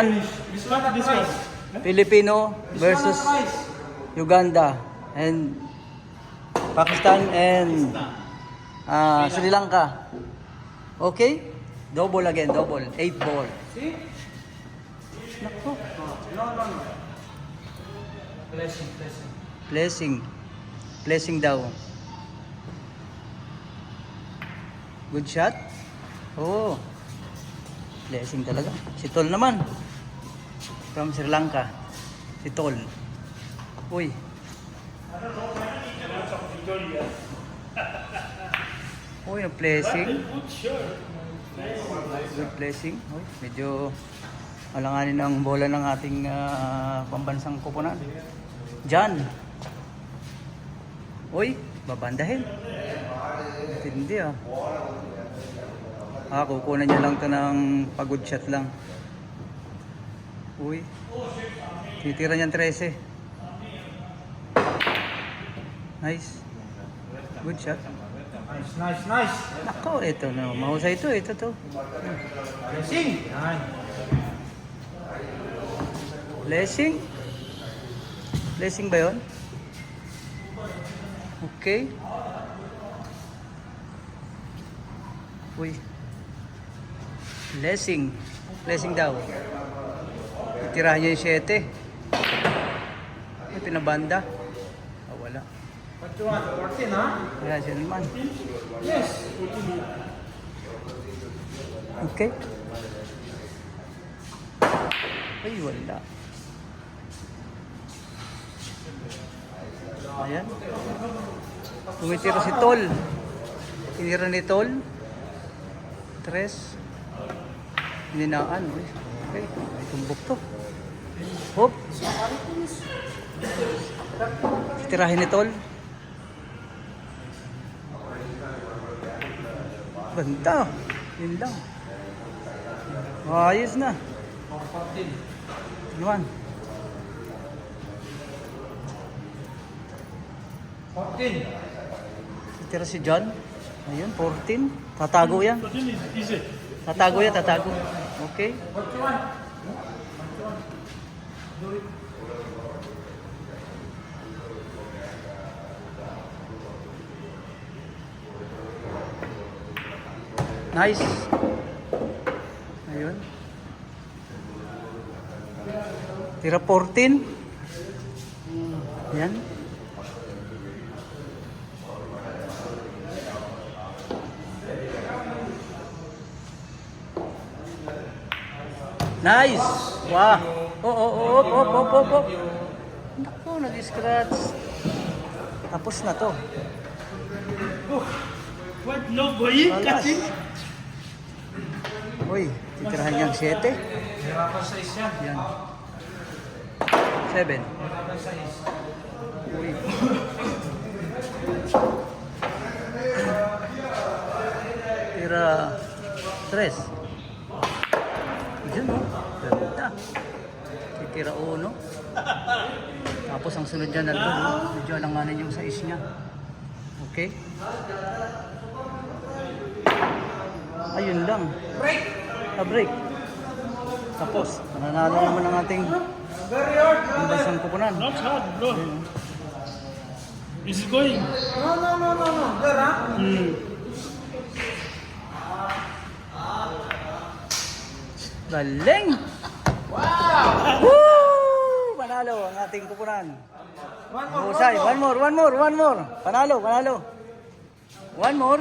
This one, this one. Filipino versus Uganda and Pakistan and uh, Sri Lanka. Okay? Double again, double. Eight ball. See? Nako. No, no, no. Blessing, blessing. Blessing. Blessing daw. Good shot? Oh. Blessing talaga. Si Tol naman. From Sri Lanka. Si Tol. Uy. Uy, ang blessing. Good blessing. Uy, medyo alanganin ang bola ng ating ah, pambansang kupunan. Jan. Uy, babandahin. Hindi ah. Ah, kukunan niya lang to ng pagod shot lang. Uy. Titira niyan 13. Nice. Good shot. Nice, nice, nice. Nako, ito na. Mahusay ito. Ito to. Blessing. Blessing? Blessing ba yun? Okay. Uy. Blessing. Blessing daw. Tirahan niya yung 7. Ay, pinabanda. Ah, wala. What you want? 14, ha? Wala siya naman. Yes. Okay. Ay, wala. Ayan. Tumitira si Tol. Tinira ni Tol. Tres. Ninaan. Uy, Okay. Ay, tumbok to. Hop. Tirahin ni Tol. Banda. Yun lang. Ayos na. 14. Naman. 14. Tira si John. Ayun, 14. Tatago yan. 14 is easy. Tatago yan, tatago. Okay. Do it. Nice. Ayun. Tira 14. Yan. Nice. Wow. Oh, oh, oh, oh, oh, oh, oh, oh. Naku, nag-scratch. Tapos na to. What? No, boy. Alas. Uy, titirahan niyang 7. Hirapan sa isa. Yan. 7. Hirapan sa isa. Uy. Tira 3. Diyan oh. Ganda. Titira 1. Tapos ang sunod dyan nandun. oh. Medyo alanganin yung size niya. Okay. Ayun lang. Break. A break. Tapos, nananalo naman ang ating hard. pambansang kupunan. Not hard, bro. Oh. It's going. No, no, no, no, no. There, ha? Galing! Wow! Woo! Panalo ang ating kupunan. One more, Husay. one more. One more, one more, one more. Panalo, panalo. One more.